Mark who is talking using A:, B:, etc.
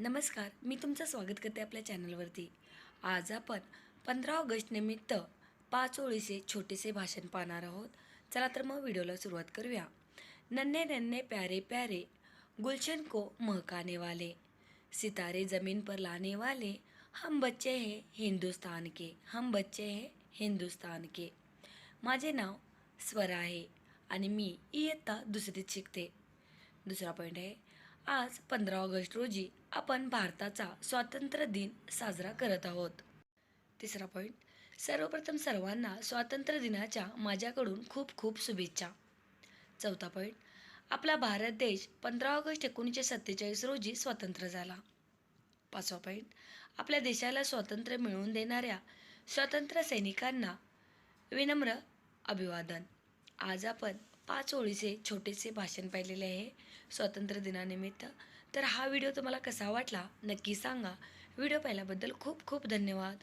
A: नमस्कार मी तुमचं स्वागत करते आपल्या चॅनलवरती. आज आपण पंधरा ऑगस्ट निमित्त पाच ओळीचे छोटेसे भाषण पाहणार आहोत. चला तर मग व्हिडिओला सुरुवात करूया. नन्हे नन्हे प्यारे प्यारे गुलशन को महकाने वाले सितारे ज़मीन पर लाने वाले हम बच्चे हैं हिंदुस्तान के हम बच्चे हैं हिंदुस्तान के. माझे नाव स्वरा आहे आणि मी इयत्ता दुसरीत शिकते. दुसरा पॉईंट आहे आज पंधरा ऑगस्ट रोजी आपण भारताचा स्वातंत्र्य दिन साजरा करत आहोत. तिसरा पॉईंट सर्वप्रथम सर्वांना स्वातंत्र्य दिनाच्या माझ्याकडून खूप खूप शुभेच्छा. चौथा पॉईंट आपला भारत देश पंधरा ऑगस्ट एकोणीसशे सत्तेचाळीस रोजी स्वतंत्र झाला. पाचवा पॉईंट आपल्या देशाला स्वातंत्र्य मिळवून देणाऱ्या स्वातंत्र्य सैनिकांना विनम्र अभिवादन. आज आपण पाच ओळीचे छोटेसे भाषण पाहिलेले आहे. स्वातंत्र्य दिनानिमित्त. तर हा व्हिडिओ तुम्हाला कसा वाटला नक्की सांगा. व्हिडिओ पाहिल्याबद्दल खूप खूप धन्यवाद.